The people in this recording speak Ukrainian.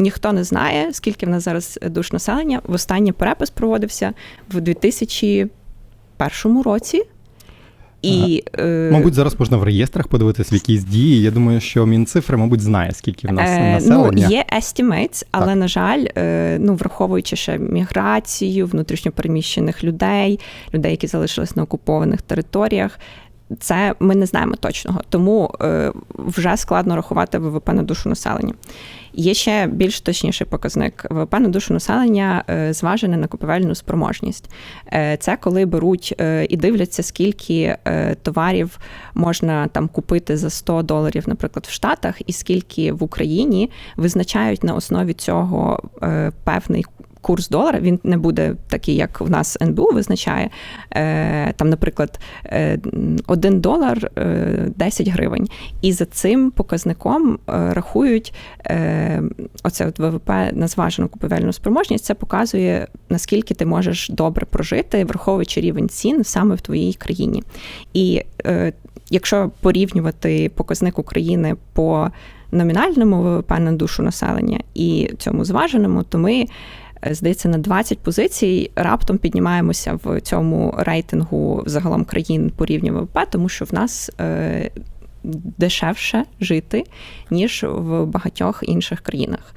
ніхто не знає, скільки в нас зараз душ населення. В останній перепис проводився в 2001 році. І, е, Мабуть, зараз можна в реєстрах подивитись в якісь дії. Я думаю, що Мінцифри, мабуть, знає, скільки в нас Е, населення. Ну, є estimates, але, Так. на жаль, е, ну, враховуючи ще міграцію, внутрішньопереміщених людей, людей, які залишились на окупованих територіях. Це ми не знаємо точного, тому е, вже складно рахувати ВВП на душу населення. Є ще більш точніший показник. ВВП на душу населення е, зважене на купівельну спроможність. Е, це коли беруть і дивляться, скільки товарів можна там купити за 100 доларів, наприклад, в Штатах, і скільки в Україні визначають на основі цього певний. Курс долара він не буде такий, як в нас НБУ визначає. Е, Там, наприклад, е, 1 долар е, 10 гривень. І за цим показником е, рахують е, оце от ВВП на зважену купівельну спроможність. Це показує, наскільки ти можеш добре прожити, враховуючи рівень цін саме в твоїй країні. І е, якщо порівнювати показник України по номінальному ВВП на душу населення і цьому зваженому, то ми. Е, Здається, на 20 позицій раптом піднімаємося в цьому рейтингу загалом країн по рівню ВВП, тому що в нас е, дешевше жити, ніж в багатьох інших країнах.